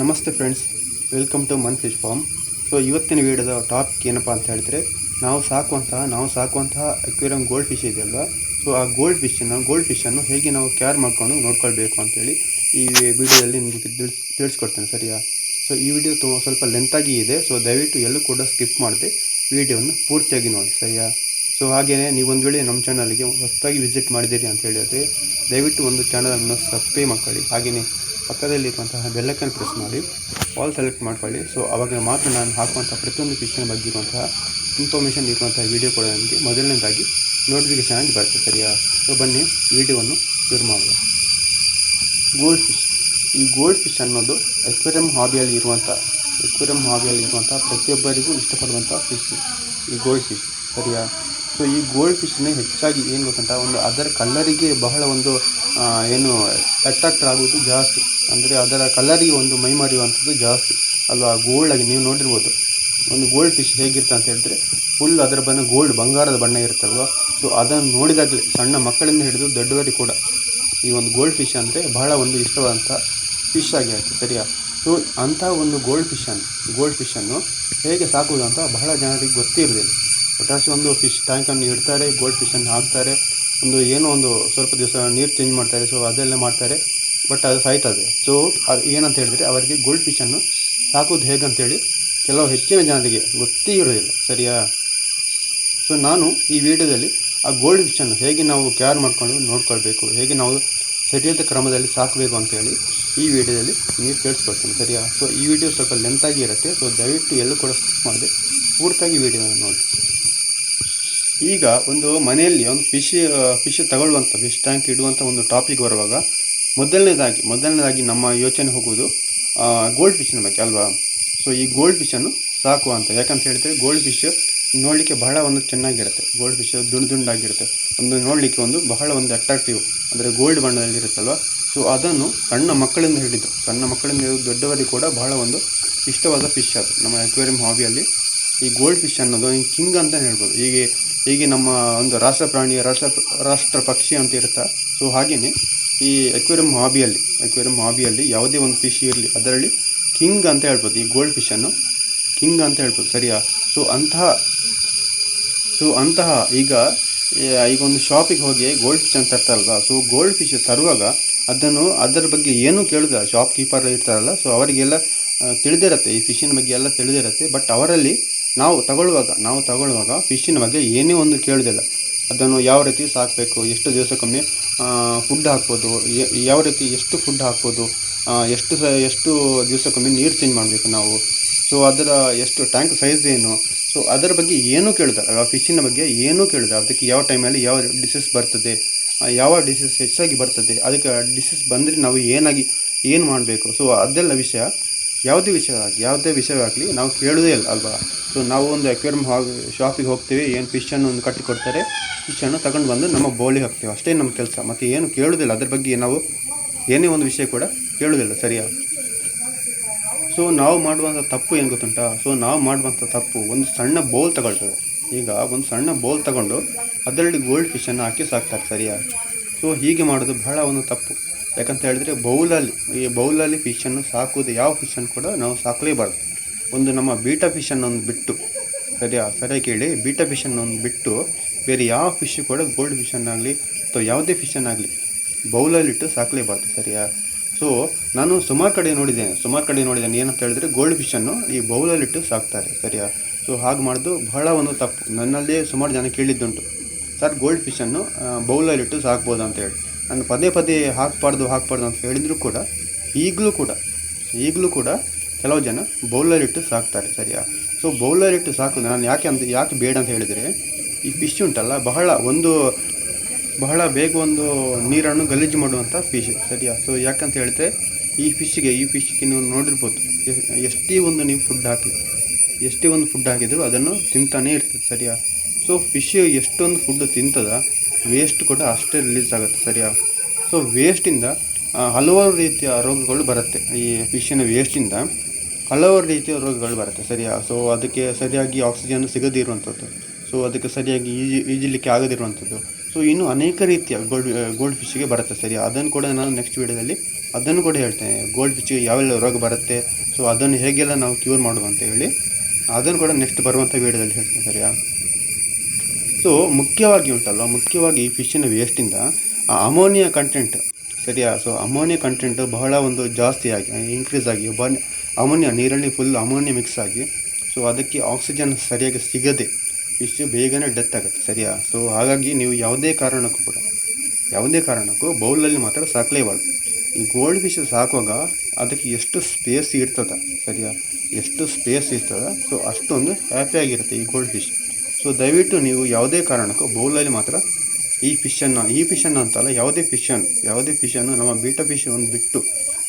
ನಮಸ್ತೆ friends, welcome to man fish farm. So ಇವತ್ತಿನ ವಿಡಿಯೋದ ಟಾಪಿಕ್ ಏನಪ್ಪ ಅಂತ ಹೇಳಿದ್ರೆ, ನಾವು ಸಾಕುವಂತಹ ನಾವು ಸಾಕುವಂತಹ ಅಕ್ವೇರಿಯಂ ಗೋಲ್ಡ್ ಫಿಶ್ ಇದೆಯಲ್ವ? ಸೊ ಆ ಗೋಲ್ಡ್ ಫಿಶನ್ನು ಗೋಲ್ಡ್ ಫಿಶನ್ನು ಹೇಗೆ ನಾವು ಕೇರ್ ಮಾಡ್ಕೊಂಡು ನೋಡ್ಕೊಳ್ಬೇಕು ಅಂತೇಳಿ ಈ ವಿಡಿಯೋದಲ್ಲಿ ನಿಮಗೆ ತಿಳಿಸ್, ತಿಳಿಸ್ಕೊಡ್ತೇನೆ ಸರಿಯಾ? ಸೊ ಈ ವಿಡಿಯೋ ತುಂಬ ಸ್ವಲ್ಪ ಲೆಂತಾಗಿ ಇದೆ. ಸೊ ದಯವಿಟ್ಟು ಎಲ್ಲೂ ಕೂಡ ಸ್ಕಿಪ್ ಮಾಡದೆ ವಿಡಿಯೋವನ್ನು ಪೂರ್ತಿಯಾಗಿ ನೋಡಿ ಸರಿಯಾ? ಸೊ ಹಾಗೆಯೇ ನೀವೊಂದು ವೇಳೆ ನಮ್ಮ ಚಾನಲ್ಗೆ ಹೊಸದಾಗಿ ವಿಸಿಟ್ ಮಾಡಿದ್ದೀರಿ ಅಂತ ಹೇಳಿದರೆ, ದಯವಿಟ್ಟು ಒಂದು ಚಾನಲನ್ನು ಸಬ್ಸ್ಕ್ರೈಬ್ ಮಾಡ್ಕೊಳ್ಳಿ. ಹಾಗೆಯೇ ಪಕ್ಕದಲ್ಲಿರುವಂತಹ ಬೆಲ್ಲಕ್ಕನ್ನು ಪ್ರೆಸ್ ಮಾಡಿ ಆಲ್ ಸೆಲೆಕ್ಟ್ ಮಾಡ್ಕೊಳ್ಳಿ. ಸೊ ಅವಾಗ ಮಾತ್ರ ನಾನು ಹಾಕುವಂಥ ಪ್ರತಿಯೊಂದು ಪಿಕ್ಚರ್ ಬಗ್ಗೆ ಇರುವಂತಹ ಇನ್ಫಾರ್ಮೇಷನ್ ಇರುವಂತಹ ವಿಡಿಯೋ ಕೂಡ ನನಗೆ ಮೊದಲನೇದಾಗಿ ನೋಟಿಫಿಕೇಷನ್ ಆಗಿ ಬರುತ್ತೆ, ಸರಿಯಾ? ಸೊ ಬನ್ನಿ, ವಿಡಿಯೋವನ್ನು ಶುರು ಮಾಡುವ ಗೋಲ್ಡ್ ಫಿಶ್ ಈ ಗೋಲ್ಡ್ ಫಿಶ್ ಅನ್ನೋದು ಎಕ್ವೇರಿಯಂ ಹಾಬಿಯಲ್ಲಿ ಇರುವಂಥ ಎಕ್ವೇರಿಯಂ ಹಾಬಿಯಲ್ಲಿ ಇರುವಂಥ ಪ್ರತಿಯೊಬ್ಬರಿಗೂ ಇಷ್ಟಪಡುವಂಥ ಫಿಶ್ ಈ ಗೋಲ್ಡ್ ಫಿಶ್ ಸರಿಯಾ? ಸೊ ಈ ಗೋಲ್ಡ್ ಫಿಶ್ನೇ ಹೆಚ್ಚಾಗಿ ಏನು ಗೊತ್ತಂತ ಒಂದು ಅದರ ಕಲ್ಲರಿಗೆ ಬಹಳ ಒಂದು ಏನು ಅಟ್ರಾಕ್ಟ್ ಆಗುವುದು ಜಾಸ್ತಿ. ಅಂದರೆ ಅದರ ಕಲ್ಲರಿಗೆ ಒಂದು ಮೈ ಮರೆಯುವಂಥದ್ದು ಜಾಸ್ತಿ. ಅಲ್ವಾ? ಗೋಲ್ಡಾಗಿ ನೀವು ನೋಡಿರ್ಬೋದು. ಒಂದು ಗೋಲ್ಡ್ ಫಿಶ್ ಹೇಗಿರುತ್ತೆ ಅಂತ ಹೇಳಿದ್ರೆ ಫುಲ್ ಅದರ ಬಣ್ಣ ಗೋಲ್ಡ್ ಬಂಗಾರದ ಬಣ್ಣ ಇರುತ್ತಲ್ವ ಸೊ ಅದನ್ನು ನೋಡಿದಾಗಲೇ ಸಣ್ಣ ಮಕ್ಕಳಿಂದ ಹಿಡಿದು ದೊಡ್ಡವರಿಗೆ ಕೂಡ ಈ ಒಂದು ಗೋಲ್ಡ್ ಫಿಶ್ ಅಂದರೆ ಬಹಳ ಒಂದು ಇಷ್ಟವಾದಂಥ ಫಿಶ್ ಆಗಿ ಆಯಿತು ಸರಿಯಾ? ಸೊ ಅಂಥ ಒಂದು ಗೋಲ್ಡ್ ಫಿಶನ್ನು ಗೋಲ್ಡ್ ಫಿಶನ್ನು ಹೇಗೆ ಸಾಕುವುದು ಅಂತ ಬಹಳ ಜನರಿಗೆ ಗೊತ್ತಿರೋದಿಲ್ಲ ಒಟ್ಟಾಸಿ ಒಂದು ಫಿಶ್ ಟ್ಯಾಂಕನ್ನು ಇಡ್ತಾರೆ ಗೋಲ್ಡ್ ಫಿಶನ್ನು ಹಾಕ್ತಾರೆ. ಒಂದು ಏನೋ ಒಂದು ಸ್ವಲ್ಪ ದಿವಸ ನೀರು ಚೇಂಜ್ ಮಾಡ್ತಾರೆ ಸೊ ಅದೆಲ್ಲ ಮಾಡ್ತಾರೆ. ಬಟ್ ಅದು ಸಾಯ್ತದೆ. ಸೊ ಅದು ಏನಂತ ಹೇಳಿದರೆ ಅವರಿಗೆ ಗೋಲ್ಡ್ ಫಿಶನ್ನು ಸಾಕೋದು ಹೇಗಂತೇಳಿ ಕೆಲವು ಹೆಚ್ಚಿನ ಜನರಿಗೆ ಗೊತ್ತೇ ಇರೋದಿಲ್ಲ. ಸರಿಯಾ? ಸೊ ನಾನು ಈ ವಿಡಿಯೋದಲ್ಲಿ ಆ ಗೋಲ್ಡ್ ಫಿಶನ್ನು ಹೇಗೆ ನಾವು ಕೇರ್ ಮಾಡಿಕೊಂಡು ನೋಡ್ಕೊಳ್ಬೇಕು, ಹೇಗೆ ನಾವು ಸರಿಯಾದ ಕ್ರಮದಲ್ಲಿ ಸಾಕಬೇಕು ಅಂತೇಳಿ ಈ ವಿಡಿಯೋದಲ್ಲಿ ನೀವು ಕೇಳಿಸ್ಕೊಡ್ತೀನಿ ಸರಿಯಾ? ಸೊ ಈ ವಿಡಿಯೋ ಸ್ವಲ್ಪ ಲೆಂತಾಗಿ ಇರುತ್ತೆ. ಸೊ ದಯವಿಟ್ಟು ಎಲ್ಲೂ ಕೂಡ ಸ್ಕಿಪ್ ಮಾಡಿದೆ. ಪೂರ್ತಿಯಾಗಿ ವಿಡಿಯೋನ ನೋಡಿ. ಈಗ ಒಂದು ಮನೆಯಲ್ಲಿ ಒಂದು ಫಿಶ್ ಫಿಶ್ ತಗೊಳ್ಳುವಂಥ ಫಿಶ್ ಟ್ಯಾಂಕ್ ಇಡುವಂಥ ಒಂದು ಟಾಪಿಕ್ ಬರುವಾಗ ಮೊದಲನೇದಾಗಿ ಮೊದಲನೇದಾಗಿ ನಮ್ಮ ಯೋಚನೆ ಹೋಗುವುದು ಗೋಲ್ಡ್ ಫಿಶ್ನ ಬಗ್ಗೆ ಅಲ್ವಾ? ಸೊ ಈ ಗೋಲ್ಡ್ ಫಿಶನ್ನು ಸಾಕು ಅಂತ. ಯಾಕಂತ ಹೇಳಿದರೆ ಗೋಲ್ಡ್ ಫಿಶ್ ನೋಡಲಿಕ್ಕೆ ಬಹಳ ಒಂದು ಚೆನ್ನಾಗಿರುತ್ತೆ. ಗೋಲ್ಡ್ ಫಿಶ್ ದುಂಡು ದುಂಡಾಗಿರುತ್ತೆ. ಒಂದು ನೋಡಲಿಕ್ಕೆ ಒಂದು ಬಹಳ ಒಂದು ಅಟ್ರಾಕ್ಟಿವ್ ಅಂದರೆ ಗೋಲ್ಡ್ ಬಣ್ಣದಲ್ಲಿ ಇರುತ್ತಲ್ವ? ಸೊ ಅದನ್ನು ಸಣ್ಣ ಮಕ್ಕಳಿಂದ ಹಿಡಿದು, ಸಣ್ಣ ಮಕ್ಕಳಿಂದ ಹಿಡಿದು ದೊಡ್ಡವರಿಗೆ ಕೂಡ ಬಹಳ ಒಂದು ಇಷ್ಟವಾದ ಫಿಶ್ ಅದು. ನಮ್ಮ ಅಕ್ವೇರಿಯಂ ಹಾಬಿಯಲ್ಲಿ ಈ ಗೋಲ್ಡ್ ಫಿಶ್ ಅನ್ನೋದು ಕಿಂಗ್ ಅಂತ ಹೇಳ್ಬೋದು. ಹೀಗೆ ಹೀಗೆ ನಮ್ಮ ಒಂದು ರಾಷ್ಟ್ರ ಪ್ರಾಣಿ ರಾಷ್ಟ್ರ ರಾಷ್ಟ್ರ ಪಕ್ಷಿ ಅಂತ ಇರುತ್ತಾ? ಸೊ ಹಾಗೆಯೇ ಈ ಅಕ್ವೇರಿಯಂ ಹಾಬಿಯಲ್ಲಿ ಅಕ್ವೇರಿಯಂ ಹಾಬಿಯಲ್ಲಿ ಯಾವುದೇ ಒಂದು ಫಿಶ್ ಇರಲಿ, ಅದರಲ್ಲಿ ಕಿಂಗ್ ಅಂತ ಹೇಳ್ಬೋದು, ಈ ಗೋಲ್ಡ್ ಫಿಶನ್ನು ಕಿಂಗ್ ಅಂತ ಹೇಳ್ಬೋದು, ಸರಿಯಾ? ಸೊ ಅಂತಹ ಸೊ ಅಂತಹ ಈಗ ಈಗ ಒಂದು ಶಾಪಿಗೆ ಹೋಗಿ ಗೋಲ್ಡ್ ಫಿಶ್ ಅಂತ ತರ್ತಾರಲ್ಲ ಸೊ ಗೋಲ್ಡ್ ಫಿಶ್ ತರುವಾಗ ಅದನ್ನು, ಅದರ ಬಗ್ಗೆ ಏನೂ ಕೇಳಿದ? ಶಾಪ್ ಕೀಪರ್ ಇರ್ತಾರಲ್ಲ ಸೊ ಅವರಿಗೆಲ್ಲ ತಿಳಿದಿರತ್ತೆ, ಈ ಫಿಶಿನ ಬಗ್ಗೆ ಎಲ್ಲ ತಿಳಿದಿರತ್ತೆ ಬಟ್ ಅವರಲ್ಲಿ ನಾವು ತಗೊಳ್ಳುವಾಗ ನಾವು ತಗೊಳ್ಳುವಾಗ ಫಿಶ್ಶಿನ ಬಗ್ಗೆ ಏನೇ ಒಂದು ಕೇಳೋದಿಲ್ಲ. ಅದನ್ನು ಯಾವ ರೀತಿ ಸಾಕಬೇಕು, ಎಷ್ಟು ದಿವಸಕ್ಕೊಮ್ಮೆ ಫುಡ್ ಹಾಕ್ಬೋದು ಯಾವ ರೀತಿ ಎಷ್ಟು ಫುಡ್ ಹಾಕ್ಬೋದು ಎಷ್ಟು ಸ, ಎಷ್ಟು ದಿವಸಕ್ಕೊಮ್ಮೆ ನೀರು ಚೇಂಜ್ ಮಾಡಬೇಕು ನಾವು. ಸೊ ಅದರ ಎಷ್ಟು ಟ್ಯಾಂಕ್ ಸೈಜ್ ಏನು. ಸೊ ಅದರ ಬಗ್ಗೆ ಏನೂ ಕೇಳಿದೆ ಆ ಫಿಶ್ಶಿನ ಬಗ್ಗೆ ಏನೂ ಕೇಳಿದೆ ಅದಕ್ಕೆ ಯಾವ ಟೈಮಲ್ಲಿ ಯಾವ ಡಿಸೀಸ್ ಬರ್ತದೆ ಯಾವ ಡಿಸೀಸ್ ಹೆಚ್ಚಾಗಿ ಬರ್ತದೆ, ಅದಕ್ಕೆ ಡಿಸೀಸ್ ಬಂದರೆ ನಾವು ಏನಾಗಿ, ಏನು ಮಾಡಬೇಕು. ಸೊ ಅದೆಲ್ಲ ವಿಷಯ ಯಾವುದೇ ವಿಷಯ ಆಗಲಿ ಯಾವುದೇ ವಿಷಯವಾಗಲಿ ನಾವು ಕೇಳೋದೇ ಇಲ್ಲ ಅಲ್ವಾ? ಸೊ ನಾವು ಒಂದು ಅಕ್ವೇರಿಯಂ ಹೋಗಿ ಶಾಪಿಗೆ ಹೋಗ್ತೀವಿ, ಏನು ಫಿಶನ್ನು ಒಂದು ಕಟ್ಟಿ ಕೊಡ್ತಾರೆ ಫಿಶನ್ನು ತಗೊಂಡು ಬಂದು ನಮ್ಮ ಬೌಲಿ ಹಾಕ್ತೀವಿ. ಅಷ್ಟೇ ನಮ್ಮ ಕೆಲಸ. ಮತ್ತು ಏನು ಕೇಳೋದಿಲ್ಲ. ಅದ್ರ ಬಗ್ಗೆ ನಾವು ಏನೇ ಒಂದು ವಿಷಯ ಕೂಡ ಕೇಳೋದಿಲ್ಲ ಸರಿಯಾ? ಸೊ ನಾವು ಮಾಡುವಂಥ ತಪ್ಪು ಏನು ಗೊತ್ತುಂಟಾ? ಸೊ ನಾವು ಮಾಡುವಂಥ ತಪ್ಪು ಒಂದು ಸಣ್ಣ ಬೌಲ್ ತಗೊಳ್ತೇವೆ ಈಗ ಒಂದು ಸಣ್ಣ ಬೌಲ್ ತಗೊಂಡು ಅದರಲ್ಲಿ ಗೋಲ್ಡ್ ಫಿಶನ್ನು ಹಾಕಿ ಸಾಕ್ತಾರೆ ಸರಿಯಾ? ಸೊ ಹೀಗೆ ಮಾಡೋದು ಬಹಳ ಒಂದು ತಪ್ಪು. ಯಾಕಂತ ಹೇಳಿದ್ರೆ ಬೌಲಲ್ಲಿ, ಈ ಬೌಲಲ್ಲಿ ಫಿಶನ್ನು ಸಾಕುವುದು ಯಾವ ಫಿಶನ್ನು ಕೂಡ ನಾವು ಸಾಕಲೇಬಾರ್ದು. ಒಂದು ನಮ್ಮ ಬೀಟಾ ಫಿಶನ್ನು ಒಂದು ಬಿಟ್ಟು, ಸರಿಯಾ? ಸರಿಯಾಗಿ ಕೇಳಿ. ಬೀಟಾ ಫಿಶನ್ನು ಒಂದು ಬಿಟ್ಟು, ಬೇರೆ ಯಾವ ಫಿಶ್ ಕೂಡ ಗೋಲ್ಡ್ ಫಿಶನ್ನಾಗಲಿ ಅಥವಾ ಯಾವುದೇ ಫಿಶನ್ನಾಗಲಿ ಬೌಲಲ್ಲಿಟ್ಟು ಸಾಕಲೇಬಾರ್ದು, ಸರಿಯಾ? ಸೊ ನಾನು ಸುಮಾರು ಕಡೆ ನೋಡಿದ್ದೇನೆ, ಸುಮಾರು ಕಡೆ ನೋಡಿದ್ದೇನೆ. ಏನಂತ ಹೇಳಿದ್ರೆ ಗೋಲ್ಡ್ ಫಿಶನ್ನು ಈ ಬೌಲಲ್ಲಿಟ್ಟು ಸಾಕ್ತಾರೆ, ಸರಿಯಾ? ಸೊ ಹಾಗೆ ಮಾಡೋದು ಬಹಳ ಒಂದು ತಪ್ಪು. ನನ್ನಲ್ಲೇ ಸುಮಾರು ಜನ ಕೇಳಿದ್ದುಂಟು. ಸರ್ ಗೋಲ್ಡ್ ಫಿಶನ್ನು ಬೌಲಲ್ಲಿಟ್ಟು ಸಾಕ್ಬೋದು ಅಂತ ಹೇಳಿ. ನಾನು ಪದೇ ಪದೇ ಹಾಕಬಾರ್ದು ಹಾಕಬಾರ್ದು ಅಂತ ಹೇಳಿದರೂ ಕೂಡ, ಈಗಲೂ ಕೂಡ ಈಗಲೂ ಕೂಡ ಕೆಲವು ಜನ ಬೌಲರ್ ಇಟ್ಟು ಸಾಕ್ತಾರೆ, ಸರಿಯಾ? ಸೊ ಬೌಲರ್ ಇಟ್ಟು ಸಾಕೋದು ನಾನು ಯಾಕೆ ಅಂತ, ಯಾಕೆ ಬೇಡ ಅಂತ ಹೇಳಿದರೆ, ಈ ಫಿಶ್ ಉಂಟಲ್ಲ, ಬಹಳ ಒಂದು, ಬಹಳ ಬೇಗ ಒಂದು ನೀರನ್ನು ಗಲೀಜು ಮಾಡುವಂಥ ಫಿಶ್ ಸರಿಯಾ? ಸೊ ಯಾಕಂತ ಹೇಳಿದ್ರೆ, ಈ ಫಿಶ್ಗೆ ಈ ಫಿಶ್ಗೆ ನೀವು ನೋಡಿರ್ಬೋದು, ಎಷ್ಟೇ ಒಂದು ನೀವು ಫುಡ್ ಹಾಕಿ, ಎಷ್ಟೇ ಒಂದು ಫುಡ್ ಹಾಕಿದರೂ ಅದನ್ನು ತಿಂತಾನೇ ಇರ್ತದೆ, ಸರಿಯಾ? ಸೊ ಫಿಶ್ ಎಷ್ಟೊಂದು ಫುಡ್ ತಿಂತದ ವೇಸ್ಟ್ ಕೂಡ ಅಷ್ಟೇ ರಿಲೀಸ್ ಆಗುತ್ತೆ ಸರಿಯಾ? ಸೊ ವೇಸ್ಟಿಂದ ಹಲವಾರು ರೀತಿಯ ರೋಗಗಳು ಬರುತ್ತೆ. ಈ ಫಿಶ್ಶಿನ ವೇಸ್ಟಿಂದ ಹಲವಾರು ರೀತಿಯ ರೋಗಗಳು ಬರುತ್ತೆ ಸರಿಯಾ? ಸೊ ಅದಕ್ಕೆ ಸರಿಯಾಗಿ ಆಕ್ಸಿಜನ್ ಸಿಗದಿರುವಂಥದ್ದು ಸೊ ಅದಕ್ಕೆ ಸರಿಯಾಗಿ ಈಜಿ, ಈಜಿಲಿಕ್ಕೆ ಆಗದಿರುವಂಥದ್ದು ಸೊ ಇನ್ನೂ ಅನೇಕ ರೀತಿಯ ಗೋಲ್ಡ್ ಗೋಲ್ಡ್ ಫಿಶ್ಗೆ ಬರುತ್ತೆ ಸರಿ ಅದನ್ನು ಕೂಡ ನಾನು ನೆಕ್ಸ್ಟ್ ವೀಡಿಯೋದಲ್ಲಿ ಅದನ್ನು ಕೂಡ ಹೇಳ್ತೇನೆ. ಗೋಲ್ಡ್ ಫಿಶ್ಗೆ ಯಾವೆಲ್ಲ ರೋಗ ಬರುತ್ತೆ? ಸೊ ಅದನ್ನು ಹೇಗೆಲ್ಲ ನಾವು ಕ್ಯೂರ್ ಮಾಡೋದು ಅಂತ ಹೇಳಿ, ಅದನ್ನು ಕೂಡ ನೆಕ್ಸ್ಟ್ ಬರುವಂಥ ವೀಡಿಯೋದಲ್ಲಿ ಹೇಳ್ತೇನೆ ಸರಿಯಾ? ಸೊ ಮುಖ್ಯವಾಗಿ ಉಂಟಲ್ವ? ಮುಖ್ಯವಾಗಿ ಫಿಶ್ಶಿನ ವೇಸ್ಟಿಂದ ಆ ಅಮೋನಿಯಾ ಕಂಟೆಂಟ್ ಸರಿಯಾ? ಸೊ ಅಮೋನಿಯಾ ಕಂಟೆಂಟ್ ಬಹಳ ಒಂದು ಜಾಸ್ತಿ ಆಗಿ ಇನ್ಕ್ರೀಸ್ ಆಗಿ ಅಮೋನಿಯಾ ನೀರಲ್ಲಿ ಫುಲ್ ಅಮೋನಿಯಾ ಮಿಕ್ಸ್ ಆಗಿ ಸೊ ಅದಕ್ಕೆ ಆಕ್ಸಿಜನ್ ಸರಿಯಾಗಿ ಸಿಗದೆ ಫಿಶ್ ಬೇಗನೆ ಡೆತ್ ಆಗುತ್ತೆ, ಸರಿಯಾ? ಸೊ ಹಾಗಾಗಿ ನೀವು ಯಾವುದೇ ಕಾರಣಕ್ಕೂ ಕೂಡ, ಯಾವುದೇ ಕಾರಣಕ್ಕೂ ಬೌಲಲ್ಲಿ ಮಾತ್ರ ಸಾಕಲೇಬಾರ್ದು ಈ ಗೋಲ್ಡ್ ಫಿಶ್ ಸಾಕುವಾಗ ಅದಕ್ಕೆ ಎಷ್ಟು ಸ್ಪೇಸ್ ಇರ್ತದ, ಸರಿಯಾ? ಎಷ್ಟು ಸ್ಪೇಸ್ ಇರ್ತದೆ? ಸೊ ಅಷ್ಟೊಂದು ಹ್ಯಾಪಿಯಾಗಿರುತ್ತೆ ಈ ಗೋಲ್ಡ್ ಫಿಶ್ ಸೊ ದಯವಿಟ್ಟು ನೀವು ಯಾವುದೇ ಕಾರಣಕ್ಕೂ ಬೌಲಲ್ಲಿ ಮಾತ್ರ ಈ ಫಿಶನ್ನು ಈ ಫಿಶನ್ನು ಅಂತಲ್ಲ, ಯಾವುದೇ ಫಿಶನ್ನು ಯಾವುದೇ ಫಿಶನ್ನು ನಮ್ಮ ಬೀಟ ಫಿಶ್ ಒಂದು ಬಿಟ್ಟು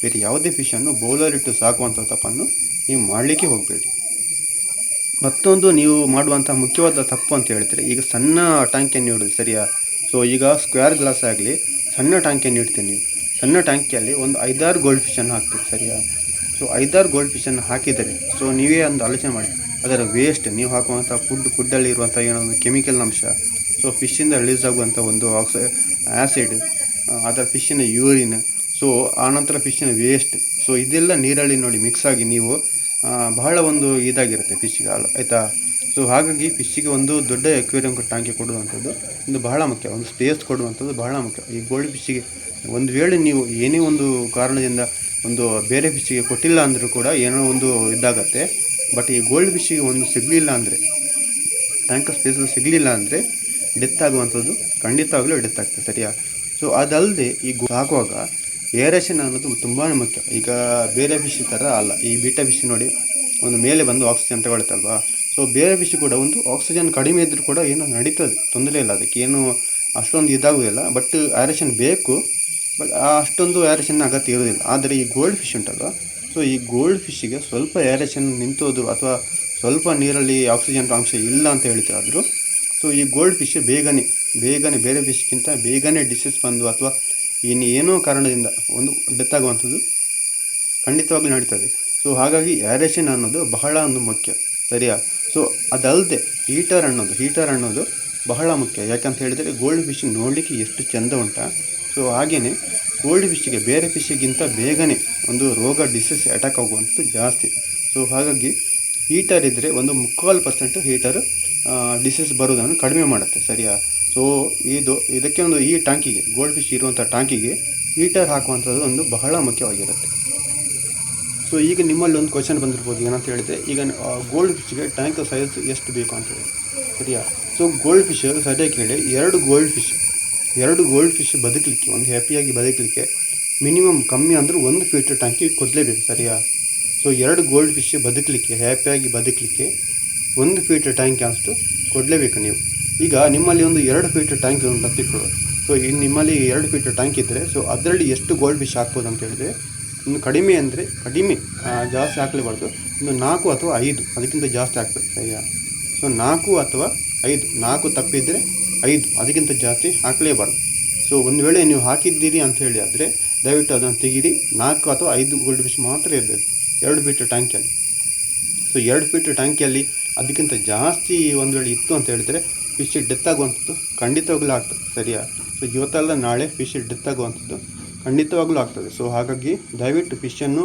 ಬೇರೆ ಯಾವುದೇ ಫಿಶನ್ನು ಬೌಲರಿಟ್ಟು ಸಾಕುವಂಥ ತಪ್ಪನ್ನು ನೀವು ಮಾಡಲಿಕ್ಕೆ ಹೋಗಬೇಡಿ. ಮತ್ತೊಂದು ನೀವು ಮಾಡುವಂಥ ಮುಖ್ಯವಾದ ತಪ್ಪು ಅಂತ ಹೇಳ್ತೀರಿ ಈಗ ಸಣ್ಣ ಟ್ಯಾಂಕಿಯನ್ನು ಇಡೋದು ಸರಿಯಾ? ಸೊ ಈಗ ಸ್ಕ್ವೇರ್ ಗ್ಲಾಸ್ ಆಗಲಿ, ಸಣ್ಣ ಟ್ಯಾಂಕಿಯನ್ನು ಇಡ್ತೀನಿ ನೀವು. ಸಣ್ಣ ಟ್ಯಾಂಕಿಯಲ್ಲಿ ಒಂದು ಐದಾರು ಗೋಲ್ಡ್ ಫಿಶನ್ನು ಹಾಕ್ತೀರಿ ಸರಿಯಾ? ಸೊ ಐದಾರು ಗೋಲ್ಡ್ ಫಿಶನ್ನು ಹಾಕಿದರೆ ಸೊ ನೀವೇ ಒಂದು ಆಲೋಚನೆ ಮಾಡಿ. ಅದರ ವೇಸ್ಟ್ ನೀವು ಹಾಕುವಂಥ ಫುಡ್ ಫುಡ್ಡಲ್ಲಿ ಇರುವಂಥ ಏನೋ ಕೆಮಿಕಲ್ ಅಂಶ ಸೊ ಫಿಶ್ಶಿಂದ ರಿಲೀಸ್ ಆಗುವಂಥ ಒಂದು ಆಕ್ಸ ಆ್ಯಸಿಡ್ ಅದರ ಫಿಶ್ಶಿನ ಯೂರಿನ್ ಸೊ ಆನಂತರ ಫಿಶ್ಶಿನ ವೇಸ್ಟ್ ಸೊ ಇದೆಲ್ಲ ನೀರಲ್ಲಿ ನೋಡಿ ಮಿಕ್ಸ್ ಆಗಿ ನೀವು ಬಹಳ ಒಂದು ಇದಾಗಿರುತ್ತೆ ಫಿಶ್ಗೆ ಆಯಿತಾ? ಸೊ ಹಾಗಾಗಿ ಫಿಶ್ಶಿಗೆ ಒಂದು ದೊಡ್ಡ ಎಕ್ವೇರಿಯಂ ಟ್ಯಾಂಕಿ ಕೊಡುವಂಥದ್ದು ಒಂದು ಬಹಳ ಮುಖ್ಯ, ಒಂದು ಸ್ಪೇಸ್ ಕೊಡುವಂಥದ್ದು ಬಹಳ ಮುಖ್ಯ. ಈ ಗೋಲ್ಡ್ ಫಿಶ್ಶಿಗೆ ಒಂದು ವೇಳೆ ನೀವು ಏನೇ ಒಂದು ಕಾರಣದಿಂದ ಒಂದು ಬೇರೆ ಫಿಶ್ಶಿಗೆ ಕೊಟ್ಟಿಲ್ಲ ಅಂದರೂ ಕೂಡ ಏನೋ ಒಂದು ಇದಾಗತ್ತೆ. ಬಟ್ ಈ ಗೋಲ್ಡ್ ಫಿಶ್ಗೆ ಒಂದು ಸಿಗಲಿಲ್ಲ ಅಂದರೆ ಟ್ಯಾಂಕ್ ಸ್ಪೇಸ್ ಸಿಗಲಿಲ್ಲ ಅಂದರೆ ಡೆತ್ ಆಗುವಂಥದ್ದು ಖಂಡಿತವಾಗಲೂ ಡೆತ್ ಆಗ್ತದೆ, ಸರಿಯಾ? ಸೊ ಅದಲ್ಲದೆ ಈ ಹಾಕುವಾಗ ಏರೇಷನ್ ಅನ್ನೋದು ತುಂಬಾ ಮುಖ್ಯ. ಈಗ ಬೇರೆ ಫಿಶ್ ಥರ ಅಲ್ಲ. ಈ ಬೀಟಾ ಫಿಶ್ ನೋಡಿ, ಒಂದು ಮೇಲೆ ಬಂದು ಆಕ್ಸಿಜನ್ ತಗೊಳ್ತಲ್ವಾ ಸೊ ಬೇರೆ ಫಿಶ್ ಕೂಡ ಒಂದು ಆಕ್ಸಿಜನ್ ಕಡಿಮೆ ಇದ್ದರೂ ಕೂಡ ಏನೋ ನಡೀತದೆ. ತೊಂದರೆ ಇಲ್ಲ, ಅದಕ್ಕೆ ಏನು ಅಷ್ಟೊಂದು ಇದಾಗುವುದಿಲ್ಲ ಬಟ್ ಆರೇಷನ್ ಬೇಕು. ಬಟ್ ಅಷ್ಟೊಂದು ಏರೇಷನ್ ಅಗತ್ಯ ಇರೋದಿಲ್ಲ. ಆದರೆ ಈ ಗೋಲ್ಡ್ ಫಿಶ್ ಉಂಟಲ್ವ? ಸೊ ಈ ಗೋಲ್ಡ್ ಫಿಶ್ಗೆ ಸ್ವಲ್ಪ ಏರೇಷನ್ ನಿಂತೋದ್ರು ಅಥವಾ ಸ್ವಲ್ಪ ನೀರಲ್ಲಿ ಆಕ್ಸಿಜನ್ ಅಂಶ ಇಲ್ಲ ಅಂತ ಹೇಳ್ತಾಯಿದ್ರು. ಸೊ ಈ ಗೋಲ್ಡ್ ಫಿಶ್ ಬೇಗನೆ ಬೇಗನೆ ಬೇರೆ ಫಿಶ್ಗಿಂತ ಬೇಗನೆ ಡಿಸೀಸ್ ಬಂದು ಅಥವಾ ಇನ್ನು ಏನೋ ಕಾರಣದಿಂದ ಒಂದು ಡೆತ್ ಆಗುವಂಥದ್ದು ಖಂಡಿತವಾಗ್ಲೂ ನಡೀತದೆ. ಸೊ ಹಾಗಾಗಿ ಏರೇಷನ್ ಅನ್ನೋದು ಬಹಳ ಒಂದು ಮುಖ್ಯ, ಸರಿಯಾ? ಸೊ ಅದಲ್ಲದೆ ಹೀಟರ್ ಅನ್ನೋದು ಹೀಟರ್ ಅನ್ನೋದು ಬಹಳ ಮುಖ್ಯ. ಯಾಕಂತ ಹೇಳಿದರೆ ಗೋಲ್ಡ್ ಫಿಶ್ ನೋಡಲಿಕ್ಕೆ ಎಷ್ಟು ಚೆಂದ ಉಂಟಾ? ಸೊ ಹಾಗೆಯೇ ಗೋಲ್ಡ್ ಫಿಶ್ಗೆ ಬೇರೆ ಫಿಶ್ಗಿಂತ ಬೇಗನೆ ಒಂದು ರೋಗ ಡಿಸೀಸ್ ಅಟ್ಯಾಕ್ ಆಗುವಂಥದ್ದು ಜಾಸ್ತಿ. ಸೊ ಹಾಗಾಗಿ ಹೀಟರ್ ಇದ್ದರೆ ಒಂದು ಮುಕ್ಕಾಲು ಪರ್ಸೆಂಟ್ ಹೀಟರ್ ಡಿಸೀಸ್ ಬರೋದನ್ನು ಕಡಿಮೆ ಮಾಡುತ್ತೆ, ಸರಿಯಾ? ಸೊ ಇದು, ಇದಕ್ಕೆ ಒಂದು ಈ ಟ್ಯಾಂಕಿಗೆ ಗೋಲ್ಡ್ ಫಿಶ್ ಇರುವಂಥ ಟ್ಯಾಂಕಿಗೆ ಹೀಟರ್ ಹಾಕುವಂಥದ್ದು ಒಂದು ಬಹಳ ಮುಖ್ಯವಾಗಿರುತ್ತೆ. ಸೊ ಈಗ ನಿಮ್ಮಲ್ಲಿ ಒಂದು ಕ್ವಶನ್ ಬಂದಿರ್ಬೋದು, ಏನಂತ ಹೇಳಿದ್ರೆ, ಈಗ ಗೋಲ್ಡ್ ಫಿಶ್ಗೆ ಟ್ಯಾಂಕ್ ಸೈಜ್ ಎಷ್ಟು ಬೇಕು ಅಂತ ಹೇಳಿ, ಸರಿಯಾ? ಸೊ ಗೋಲ್ಡ್ ಫಿಶ್ ಸದ್ಯಕ್ಕೆ ಹೇಳಿ ಎರಡು ಗೋಲ್ಡ್ ಫಿಶ್ ಎರಡು ಗೋಲ್ಡ್ ಫಿಶ್ ಬದುಕಲಿಕ್ಕೆ, ಒಂದು ಹ್ಯಾಪಿಯಾಗಿ ಬದುಕಲಿಕ್ಕೆ ಮಿನಿಮಮ್ ಕಮ್ಮಿ ಅಂದರೂ ಒಂದು ಫೀಟ್ ಟ್ಯಾಂಕಿ ಕೊಡಲೇಬೇಕು, ಸರಿಯಾ? ಸೊ ಎರಡು ಗೋಲ್ಡ್ ಫಿಶ್ ಬದುಕಲಿಕ್ಕೆ ಹ್ಯಾಪಿಯಾಗಿ ಬದುಕಲಿಕ್ಕೆ ಒಂದು ಫೀಟ್ ಟ್ಯಾಂಕ್ ಅಷ್ಟು ಕೊಡಲೇಬೇಕು ನೀವು. ಈಗ ನಿಮ್ಮಲ್ಲಿ ಒಂದು ಎರಡು ಫೀಟ್ ಟ್ಯಾಂಕ್ ಅಂತ ಇಟ್ಕೊಳ್ಳೋದು ಸೊ ಇನ್ನು ನಿಮ್ಮಲ್ಲಿ ಎರಡು ಫೀಟ್ ಟ್ಯಾಂಕ್ ಇದ್ದರೆ ಸೊ ಅದರಲ್ಲಿ ಎಷ್ಟು ಗೋಲ್ಡ್ ಫಿಶ್ ಹಾಕ್ಬೋದು ಅಂತ ಹೇಳಿದ್ರೆ, ಇನ್ನು ಕಡಿಮೆ ಅಂದರೆ ಕಡಿಮೆ ಜಾಸ್ತಿ ಹಾಕಲೇಬಾರ್ದು. ಒಂದು ನಾಲ್ಕು ಅಥವಾ ಐದು, ಅದಕ್ಕಿಂತ ಜಾಸ್ತಿ ಹಾಕ್ಬೇಕು, ಸರಿಯಾ? ಸೊ ನಾಲ್ಕು ಅಥವಾ ಐದು, ನಾಲ್ಕು ತಪ್ಪಿದರೆ ಐದು, ಅದಕ್ಕಿಂತ ಜಾಸ್ತಿ ಹಾಕಲೇಬಾರ್ದು. ಸೊ ಒಂದು ವೇಳೆ ನೀವು ಹಾಕಿದ್ದೀರಿ ಅಂತ ಹೇಳಿ ಆದರೆ, ದಯವಿಟ್ಟು ಅದನ್ನು ತೆಗೀರಿ. ನಾಲ್ಕು ಅಥವಾ ಐದು ಗೋಲ್ಡ್ ಫಿಶ್ ಮಾತ್ರ ಇರಬೇಕು. ಎರಡು ಫೀಟ್ ಟ್ಯಾಂಕಿಯಲ್ಲಿ ಸೊ ಎರಡು ಫೀಟ್ ಟ್ಯಾಂಕಿಯಲ್ಲಿ ಅದಕ್ಕಿಂತ ಜಾಸ್ತಿ ಒಂದು ವೇಳೆ ಇತ್ತು ಅಂತ ಹೇಳಿದರೆ ಫಿಶ್ ಡೆತ್ ಆಗುವಂಥದ್ದು ಖಂಡಿತವಾಗ್ಲೂ ಆಗ್ತದೆ. ಸರಿಯಾ? ಸೊ ಇವತ್ತಲ್ಲ ನಾಳೆ ಫಿಶ್ ಡೆತ್ ಆಗುವಂಥದ್ದು ಖಂಡಿತವಾಗ್ಲೂ ಆಗ್ತದೆ. ಸೊ ಹಾಗಾಗಿ ದಯವಿಟ್ಟು ಫಿಶನ್ನು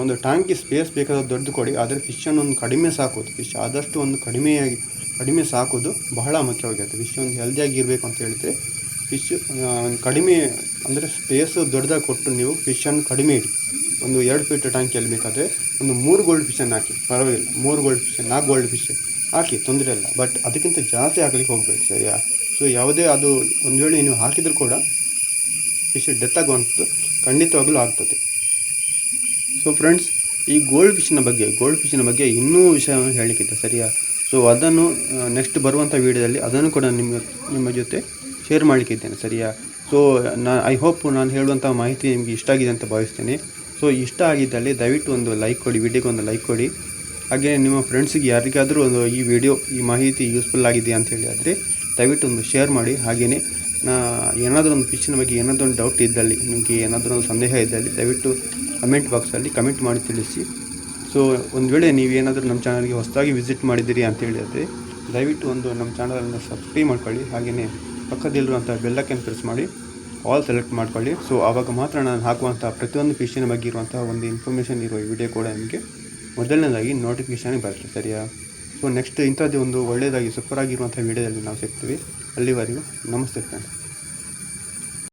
ಒಂದು ಟ್ಯಾಂಕಿ ಸ್ಪೇಸ್ ಬೇಕಾದ ದೊಡ್ಡದು ಕೊಡಿ. ಆದರೆ ಫಿಶನ್ನು ಒಂದು ಕಡಿಮೆ ಸಾಕೋದು. ಫಿಶ್ ಆದಷ್ಟು ಒಂದು ಕಡಿಮೆಯಾಗಿ ಕಡಿಮೆ ಸಾಕೋದು ಬಹಳ ಮುಖ್ಯವಾಗಿರುತ್ತೆ ಫಿಶ್ ಒಂದು ಹೆಲ್ದಿಯಾಗಿ ಇರಬೇಕು ಅಂತ ಹೇಳಿದರೆ ಫಿಶ್ ಕಡಿಮೆ ಅಂದರೆ ಸ್ಪೇಸು ದೊಡ್ಡದಾಗಿ ಕೊಟ್ಟು ನೀವು ಫಿಶನ್ನು ಕಡಿಮೆ ಇಡಿ. ಒಂದು ಎರಡು ಫೀಟ್ ಟ್ಯಾಂಕಿಯಲ್ಲಿ ಬೇಕಾದರೆ ಒಂದು ಮೂರು ಗೋಲ್ಡ್ ಫಿಶನ್ನು ಹಾಕಿ. ಪರವಾಗಿಲ್ಲ, ಮೂರು ಗೋಲ್ಡ್ ಫಿಶ್ ನಾಲ್ಕು ಗೋಲ್ಡ್ ಫಿಶ್ ಹಾಕಿ, ತೊಂದರೆ ಇಲ್ಲ. ಬಟ್ ಅದಕ್ಕಿಂತ ಜಾಸ್ತಿ ಹಾಕಲಿಕ್ಕೆ ಹೋಗಬೇಡಿ, ಸರಿಯಾ? ಸೊ ಯಾವುದೇ ಅದು ಒಂದು ವೇಳೆ ನೀವು ಹಾಕಿದರೂ ಕೂಡ ಫಿಶ್ ಡೆತ್ ಆಗುವಂಥದ್ದು ಖಂಡಿತವಾಗಲೂ ಆಗ್ತದೆ. ಸೊ ಫ್ರೆಂಡ್ಸ್ ಈ ಗೋಲ್ಡ್ ಫಿಶ್ನ ಬಗ್ಗೆ ಗೋಲ್ಡ್ ಫಿಶ್ನ ಬಗ್ಗೆ ಇನ್ನೂ ವಿಷಯವನ್ನು ಹೇಳಲಿಕ್ಕಿದೆ, ಸರಿಯಾ? ಸೊ ಅದನ್ನು ನೆಕ್ಸ್ಟ್ ಬರುವಂಥ ವೀಡಿಯೋದಲ್ಲಿ ಅದನ್ನು ಕೂಡ ನಿಮ್ಮ ನಿಮ್ಮ ಜೊತೆ ಶೇರ್ ಮಾಡಲಿಕ್ಕಿದ್ದೇನೆ, ಸರಿಯಾ? ಸೊ ನಾ ಐ ಹೋಪ್ ನಾನು ಹೇಳುವಂಥ ಮಾಹಿತಿ ನಿಮಗೆ ಇಷ್ಟ ಆಗಿದೆ ಅಂತ ಭಾವಿಸ್ತೇನೆ. ಸೊ ಇಷ್ಟ ಆಗಿದ್ದಲ್ಲಿ ದಯವಿಟ್ಟು ಒಂದು ಲೈಕ್ ಕೊಡಿ ವಿಡಿಯೋಗೆ ಒಂದು ಲೈಕ್ ಕೊಡಿ. ಹಾಗೆ ನಿಮ್ಮ ಫ್ರೆಂಡ್ಸಿಗೆ ಯಾರಿಗಾದರೂ ಒಂದು ಈ ವಿಡಿಯೋ ಈ ಮಾಹಿತಿ ಯೂಸ್ಫುಲ್ ಆಗಿದೆ ಅಂತ ಹೇಳಿ ಆದರೆ ದಯವಿಟ್ಟು ಒಂದು ಶೇರ್ ಮಾಡಿ. ಹಾಗೆಯೇ, ನಾ, ಏನಾದರೂ ಒಂದು ಪಿಚ್ಚಿನ ಬಗ್ಗೆ ಏನಾದರೂ ಒಂದು ಡೌಟ್ ಇದ್ದಲ್ಲಿ, ನಿಮಗೆ ಏನಾದರೂ ಒಂದು ಸಂದೇಹ ಇದ್ದಲ್ಲಿ ದಯವಿಟ್ಟು ಕಮೆಂಟ್ ಬಾಕ್ಸಲ್ಲಿ ಕಮೆಂಟ್ ಮಾಡಿ ತಿಳಿಸಿ. ಸೊ, ಒಂದು ವೇಳೆ ನೀವೇನಾದರೂ ನಮ್ಮ ಚಾನಲ್ಗೆ ಹೊಸದಾಗಿ ವಿಸಿಟ್ ಮಾಡಿದ್ದೀರಿ ಅಂತ ಹೇಳಿದರೆ ದಯವಿಟ್ಟು ಒಂದು ನಮ್ಮ ಚಾನಲನ್ನು ಸಬ್ಸ್ಕ್ರೈಬ್ ಮಾಡ್ಕೊಳ್ಳಿ ಹಾಗೆಯೇ ಪಕ್ಕದಲ್ಲಿರುವಂಥ ಬೆಲ್ಲಕ್ಕೆ ಪ್ರೆಸ್ ಮಾಡಿ, ಆಲ್ ಸೆಲೆಕ್ಟ್ ಮಾಡ್ಕೊಳ್ಳಿ. ಸೊ, ಆವಾಗ ಮಾತ್ರ ನಾನು ಹಾಕುವಂಥ ಪ್ರತಿಯೊಂದು ಫಿಶಿನ ಬಗ್ಗೆ ಇರುವಂಥ ಒಂದು ಇನ್ಫಾರ್ಮೇಷನ್ ಇರುವ ವಿಡಿಯೋ ಕೂಡ ನಿಮಗೆ ಮೊದಲನೇದಾಗಿ ನೋಟಿಫಿಕೇಶನ್ ಬರುತ್ತೆ, ಸರಿಯಾ? ಸೊ ನೆಕ್ಸ್ಟ್ ಇಂಥದ್ದೇ ಒಂದು ಒಳ್ಳೆಯದಾಗಿ ಸೂಪರ್ ಆಗಿರುವಂಥ ವಿಡಿಯೋದಲ್ಲಿ ನಾವು ಸಿಗ್ತೀವಿ. ಅಲ್ಲಿವರೆಗೂ ನಮಸ್ತೆ ಫ್ರೆಂಡ್ಸ್